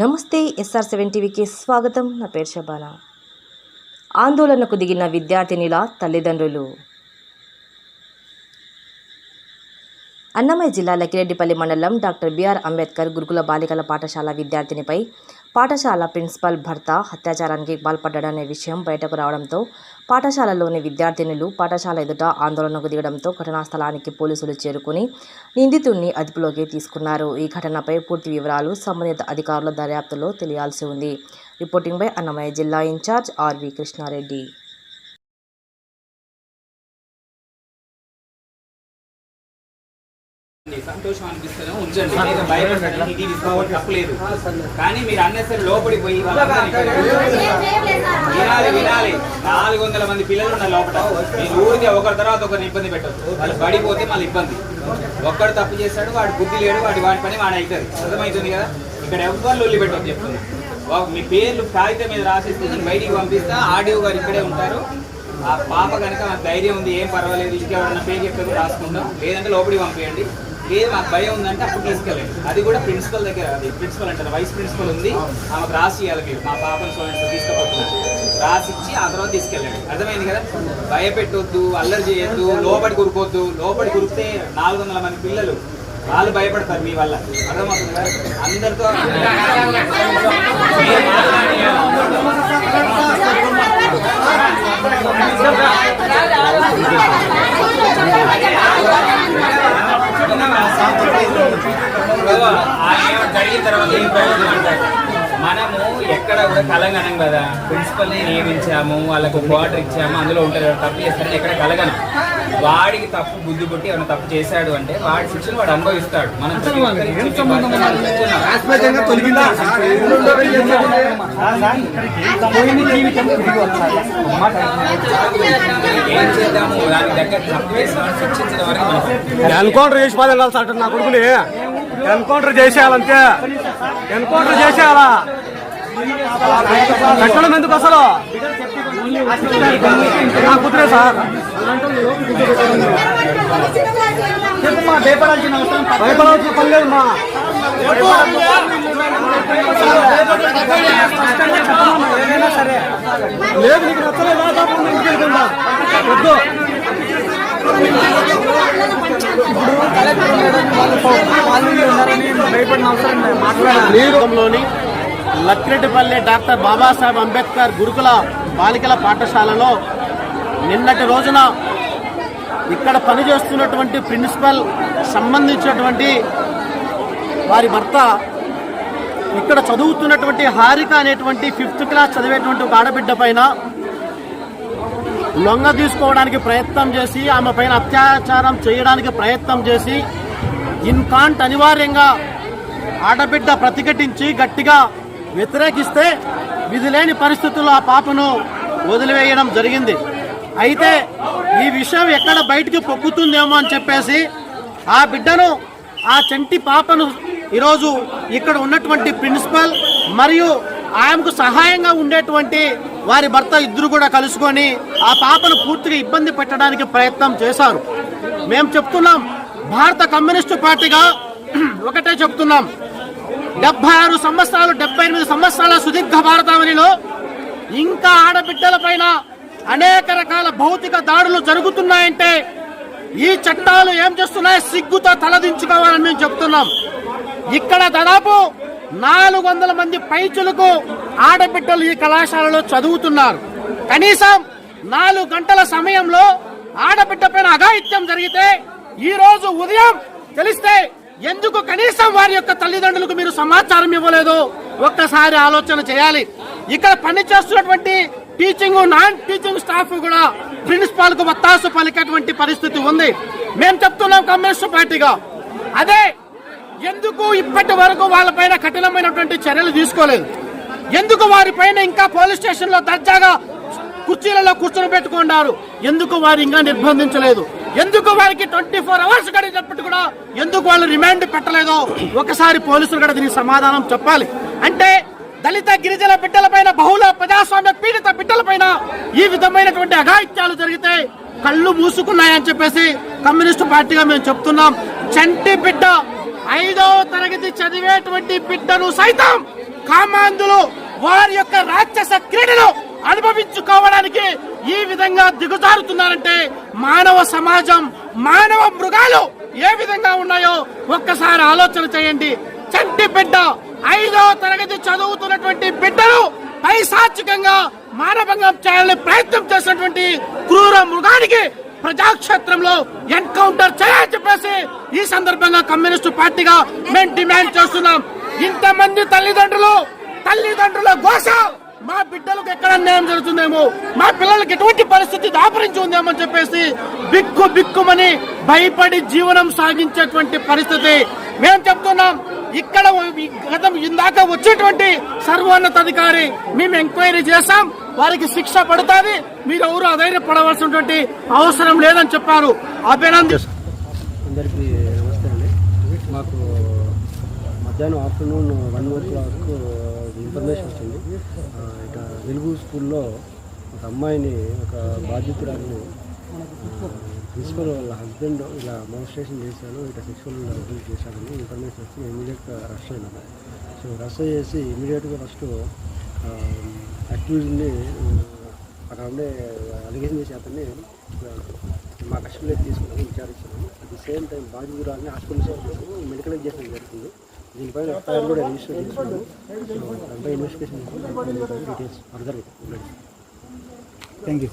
నమస్తే SR seven టీవీకి స్వాగతం. నా పేరు శబానా. ఆందోళనకు దిగిన విద్యార్థినిల తల్లిదండ్రులు. అన్నమయ్య జిల్లా లకిరెడ్డిపల్లి మండలం డాక్టర్ బిఆర్ అంబేద్కర్ గురుకుల బాలికల పాఠశాల విద్యార్థినిపై పాఠశాల ప్రిన్సిపల్ భర్త అత్యాచారానికి పాల్పడ్డాడనే విషయం బయటకు రావడంతో పాఠశాలలోని విద్యార్థినులు పాఠశాల ఎదుట ఆందోళనకు దిగడంతో ఘటనా స్థలానికి పోలీసులు చేరుకుని నిందితుడిని అదుపులోకి తీసుకున్నారు. ఈ ఘటనపై పూర్తి వివరాలు సంబంధిత అధికారుల దర్యాప్తులో తెలియాల్సి ఉంది. రిపోర్టింగ్ బై అన్నమయ్య జిల్లా ఇన్ఛార్జ్ ఆర్వి కృష్ణారెడ్డి. సంతోషం అనిపిస్తుంది? ఉంచండి. లేదా. తప్పలేదు కానీ మీరు అన్నసరి లోపలికి పోయి వినాలి వినాలి. నాలుగు వందల మంది పిల్లలు ఉన్న లోపల మీరు ఊరికే ఒకరి తర్వాత ఒకరిని ఇబ్బంది పెట్టదు వాళ్ళు పడిపోతే మళ్ళీ ఇబ్బంది. ఒక్కడు తప్పు చేస్తాడు వాడు బుద్ధి లేడు వాడి వాడి పని వాడు అవుతుంది అర్థమవుతుంది కదా? ఇక్కడ ఎవ్వరు లొల్లి పెట్టదు చెప్తున్నా మీ పేర్లు కాగితం మీద రాసిస్తే నేను బయటికి పంపిస్తా. ఆడియో గారు ఇక్కడే ఉంటారు. ఆ పాప కనుక నాకు ధైర్యం ఉంది ఏం పర్వాలేదు ఇంకెవరన్నా పేరు చెప్తే కూడా రాసుకుందాం. లేదంటే లోపలికి పంపించండి లేదు మాకు భయం ఉందంటే అప్పుడు తీసుకెళ్ళండి. అది కూడా ప్రిన్సిపల్ దగ్గర అది ప్రిన్సిపల్ అంటారు వైస్ ప్రిన్సిపల్ ఉంది. ఆమెకు రాసి ఇవ్వాలి మీరు. మా పాపను సో తీసుకుపోతున్నారు. రాసి ఇచ్చి ఆ తర్వాత తీసుకెళ్ళండి. అర్థమైంది కదా? భయపెట్టొద్దు అల్లరి చేయొద్దు లోపడి కురుకోవద్దు లోపడి కురికితే నాలుగు వందల మంది పిల్లలు వాళ్ళు భయపడతారు మీ వల్ల. అర్థమవుతుంది? కదా అందరితో మీరు ఇప్పుడు ఆయన జరిగిన తర్వాత ఏం ప్రయోజనం అంటారు? మనము ఎక్కడ కూడా కలగనం కదా ప్రిన్సిపల్ని నియమించాము వాళ్ళకు క్వార్టర్ ఇచ్చాము అందులో ఉంటారు తప్పు చేస్తారని ఎక్కడ కలగనం వాడికి తప్పు బుద్ధి పుట్టి ఏమైనా తప్పు చేశాడు అంటే వాడి శిక్షను వాడు అనుభవిస్తాడు మనం. ఏం చేద్దాము దగ్గర తప్పు చేసిన శిక్షించిన వరకు ఎన్కౌంటర్ చేసి పది వెళ్ళాలి సార్ నా కొడుకుని ఎన్కౌంటర్ చేసేయాలంతే ఎన్కౌంటర్ చేసేయాలా కట్టడం ఎందుకు అసలు? నా కూతురే సార్. భయపడాల్సిన పని లేదు మా. లేదు నీకు నచ్చలేదు దాదాపు ఇంటికి వెళ్తుందా వద్దు. నియోజకంలోని లక్రెడ్డిపల్లి డాక్టర్ బాబాసాహెబ్ అంబేద్కర్ గురుకుల బాలికల పాఠశాలలో నిన్నటి రోజున ఇక్కడ పనిచేస్తున్నటువంటి ప్రిన్సిపల్ సంబంధించినటువంటి వారి భర్త ఇక్కడ చదువుతున్నటువంటి హారిక అనేటువంటి ఫిఫ్త్ క్లాస్ చదివేటువంటి ఒక ఆడబిడ్డ పైన లొంగ తీసుకోవడానికి ప్రయత్నం చేసి ఆమె పైన అత్యాచారం చేయడానికి ప్రయత్నం చేసి ఇన్కాంట్ అనివార్యంగా ఆడబిడ్డ ప్రతిఘటించి గట్టిగా వ్యతిరేకిస్తే విధిలేని పరిస్థితుల్లో ఆ పాపను వదిలివేయడం జరిగింది. అయితే ఈ విషయం ఎక్కడ బయటికి పొక్కుతుందేమో అని చెప్పేసి ఆ బిడ్డను ఆ చంటి పాపను ఈరోజు ఇక్కడ ఉన్నటువంటి ప్రిన్సిపల్ మరియు ఆమెకు సహాయంగా ఉండేటువంటి వారి భర్త ఇద్దరు కూడా కలుసుకొని ఆ పాపను పూర్తిగా ఇబ్బంది పెట్టడానికి ప్రయత్నం చేశారు. మేము చెప్తున్నాం భారత కమ్యూనిస్టు పార్టీగా ఒకటే చెప్తున్నాం. డెబ్బై ఆరు సంవత్సరాలు డెబ్బై ఎనిమిది సంవత్సరాల సుదీర్ఘ భారతావనిలో ఇంకా ఆడబిడ్డల పైన అనేక రకాల భౌతిక దాడులు జరుగుతున్నాయంటే ఈ చట్టాలు ఏం చేస్తున్నాయి సిగ్గుతో తలదించుకోవాలని మేము చెప్తున్నాం. ఇక్కడ దాదాపు నాలుగు వందల మంది పైచులకు ఆడబిడ్డలు ఈ కళాశాలలో చదువుతున్నారు. కనీసం నాలుగు గంటల సమయంలో ఆడబిడ్డ పైన అఘాయిత్యం జరిగితే ఈ రోజు ఉదయం తెలిస్తే ఎందుకు కనీసం వారి యొక్క తల్లిదండ్రులకు మీరు సమాచారం ఇవ్వలేదు? ఒక్కసారి ఆలోచన చేయాలి. ఇక్కడ పని చేస్తున్నటువంటి టీచింగ్ నాన్ టీచింగ్ స్టాఫ్ కూడా ప్రిన్సిపాల్కు వత్తాసు పలికేటువంటి పరిస్థితి ఉంది. మేము చెప్తున్నాం కమ్యూనిస్ట్ పార్టీగా. అదే ఎందుకు ఇప్పటి వరకు వాళ్ళపైన కఠినమైనటువంటి చర్యలు తీసుకోలేదు? ఎందుకు వారిపైన ఇంకా పోలీస్ స్టేషన్లో దర్జాగా కుర్చీలలో కూర్చొని పెట్టుకున్నారు? ఎందుకు వారు ఇంకా నిర్బంధించలేదు? ఎందుకు వారికి ట్వంటీ ఫోర్ అవర్స్ గడిచినప్పుడు కూడా ఎందుకు వాళ్ళు రిమాండ్ పెట్టలేదో ఒకసారి పోలీసులు కూడా దీనికి సమాధానం చెప్పాలి. అంటే దళిత గిరిజన బిడ్డలపైన బహుళ ప్రజాస్వామ్య పీడిత బిడ్డలపైన ఈ విధమైనటువంటి అఘాయిత్యాలు జరిగితే కళ్ళు మూసుకున్నాయని చెప్పేసి కమ్యూనిస్టు పార్టీగా మేము చెప్తున్నాం. చంటి బిడ్డ ఐదవ తరగతి చదివేటువంటి బిడ్డను సైతం కామాంధులు వారి యొక్క రాక్షస క్రీడలు అనుభవించుకోవడానికి ఈ విధంగా దిగుజారుతున్నారంటే మానవ సమాజం మానవ మృగాలు ఏ విధంగా ఉన్నాయో ఒక్కసారి ఆలోచన చేయండి. చంటి బిడ్డ ఐదో తరగతి చదువుతున్నటువంటి బిడ్డలు పైశాచికంగా మానభంగం చేయాలని ప్రయత్నం చేసినటువంటి క్రూర మృగానికి ప్రజాక్షేత్రంలో ఎన్కౌంటర్ చేయాలని చెప్పేసి ఈ సందర్భంగా కమ్యూనిస్టు పార్టీగా మేము డిమాండ్ చేస్తున్నాం. ఇంతమంది తల్లిదండ్రులు తల్లిదండ్రుల ఘోష మా బిడ్డలకు ఎక్కడ అన్యాయం జరుగుతుందేమో? మా పిల్లలకి ఎటువంటి పరిస్థితి దాపరించి ఉందేమో అని చెప్పేసి బిక్కు బిక్కుమని భయపడి జీవనం సాగించేటువంటి పరిస్థితి. మేము చెప్తున్నాం ఇక్కడ గతం ఇందాక వచ్చేటువంటి సర్వోన్నతాధికారి మేము ఎంక్వైరీ చేశాం వారికి శిక్ష పడుతుంది మీరు ఎవరు అధైర్యపడవలసినటువంటి అవసరం లేదని చెప్పారు. అభినందన అందరికీ నమస్తే అండి. మాకు మధ్యాహ్నం afternoon one o'clock information వచ్చింది. ఇక వెలుగు స్కూల్లో ఒక అమ్మాయిని ఒక బాధ్యతురాలని ప్రిన్సిపల్ వాళ్ళ హస్బెండ్ ఇలా మోస్ట్రేషన్ చేశాను ఇట్లా సెక్షువల్ అబ్యూస్ చేశానని ఇన్ఫర్మేషన్ వచ్చి ఇమీడియట్గా రష్ అయినాము సో రష్ చేసి ఇమీడియట్గా ఫస్ట్ అక్యూజ్ని అక్కడ ఉండే అలిగేషన్ చేసే అతన్ని మా కస్టడీలో తీసుకున్నాము విచారించాము అట్ ది సేమ్ టైం బాధితురాలని హాస్పిటల్ మెడికల్ చేసిన జరుగుతుంది. దీనిపైన ఎఫ్ఐఆర్ కూడా రిజిస్టర్ చేస్తున్నాము సో దానిపై investigation details further thank you